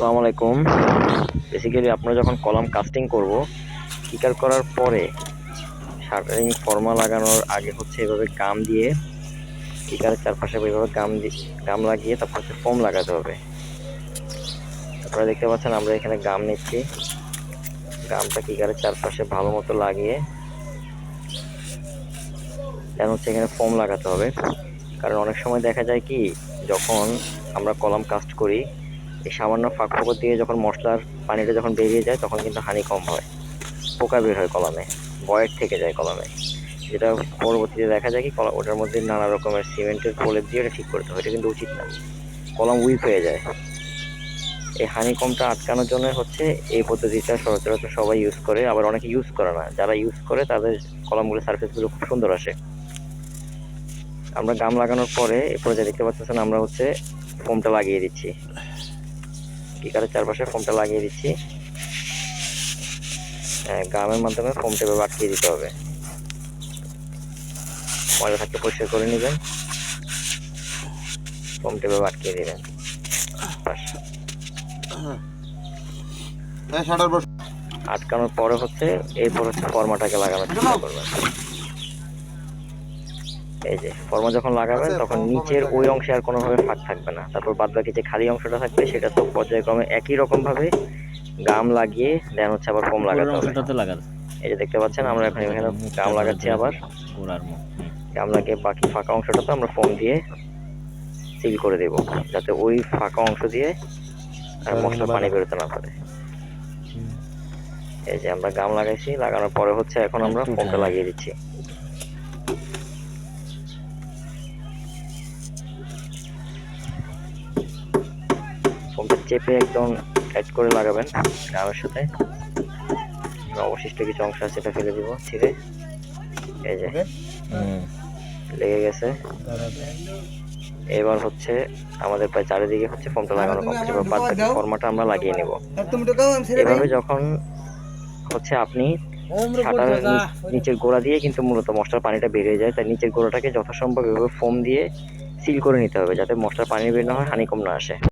আসসালামু আলাইকুম। বেসিক্যালি আপনারা যখন কলাম কাস্টিং করব কিকার করার পরে শাটারিং ফর্মা লাগানোর আগে হচ্ছে এভাবে গাম দিয়ে কিকারের চারপাশে এইভাবে গাম দিয়ে গাম লাগিয়ে তারপর হচ্ছে ফোম লাগাতে হবে। আপনারা দেখতে পাচ্ছেন আমরা এখানে গাম নিচ্ছি। গামটা কিকারের চারপাশে ভালো মতো লাগিয়ে দেন হচ্ছে এখানে ফোম লাগাতে হবে। কারণ অনেক সময় দেখা যায় কি, যখন আমরা কলাম কাস্ট করি এই সামান্য ফাঁক ফোকর দিয়ে যখন মশলার পানিটা যখন বেরিয়ে যায়, তখন কিন্তু হানি কম হয়। পোকা বের হয় কলামে বয়েট থেকে যায় কলামে। যেটা পরবর্তীতে দেখা যায় কি, কলা ওটার মধ্যে নানা রকমের সিমেন্টের প্রলেপ দিয়ে এটা ঠিক করতে হয়। এটা কিন্তু উচিত না। কলম উইপ হয়ে যায়। এই হানি কমটা আটকানোর জন্য হচ্ছে এই পদ্ধতিটা সচরাচর সবাই ইউজ করে, আবার অনেকে ইউজ করে না। যারা ইউজ করে, তাদের কলমগুলো সার্ফেসগুলো খুব সুন্দর আসে। আমরা গাম লাগানোর পরে এরপরে যা দেখতে পাচ্ছেন আমরা হচ্ছে ফোমটা লাগিয়ে দিচ্ছি। কিকারের চারপাশে ফোমটা লাগিয়ে দিচ্ছি। হ্যাঁ, গামের মাধ্যমে ফোমটা এভাবে আটকিয়ে দিতে হবে। ময়লা থাকলে পরিষ্কার করে নেবেন। ফোমটা এভাবে আটকিয়ে দিবেন। হ্যাঁ আটকানোর পরে হচ্ছে এরপর হচ্ছে ফর্মাটাকে লাগানোর চেষ্টা করবেন। এই যে ফর্মা যখন লাগাবেন তখন নিচের ওই অংশে আর কোনোভাবে ফাঁক থাকবে না। তারপর বাদ বাকি যে খালি অংশটা থাকবে সেটা তো পর্যায়ক্রমে একই রকম ভাবে গাম লাগিয়ে দেন হচ্ছে আবার ফোম লাগাতে হবে। লাগাতে এই যে দেখতে পাচ্ছেন আমরা এখন এখানে গাম লাগাচ্ছি আবার। হুম। গাম লাগিয়ে বাকি ফাঁকা অংশটা তো আমরা ফোম দিয়ে সিল করে দেব যাতে ওই ফাঁকা অংশ দিয়ে আর মশলা পানি বেরোতে না পারে। এই যে আমরা গাম লাগাইছি লাগানোর পরে হচ্ছে এখন আমরা ফোমটা লাগিয়ে দিচ্ছি। চেপে একদম টাইট করে লাগাবেন গামের সাথে। অবশিষ্ট কিছু অংশ আছে সেটা ফেলে দিব ছিঁড়ে। এই যে লেগে গেছে। এবার হচ্ছে আমাদের প্রায় চারিদিকে হচ্ছে ফোমটা লাগানো কমপ্লিট এবার বাদ বাকি ফর্মাটা আমরা লাগিয়ে নেব। এভাবে যখন হচ্ছে আপনি ছাটার নিচের গোড়া দিয়ে কিন্তু মূলত মশলার পানিটা বেরিয়ে যায় তাই নিচের গোড়াটাকে যথাসম্ভব এভাবে ফোম দিয়ে সিল করে নিতে হবে যাতে মশলার পানি বের না হয় হানি কম না আসে।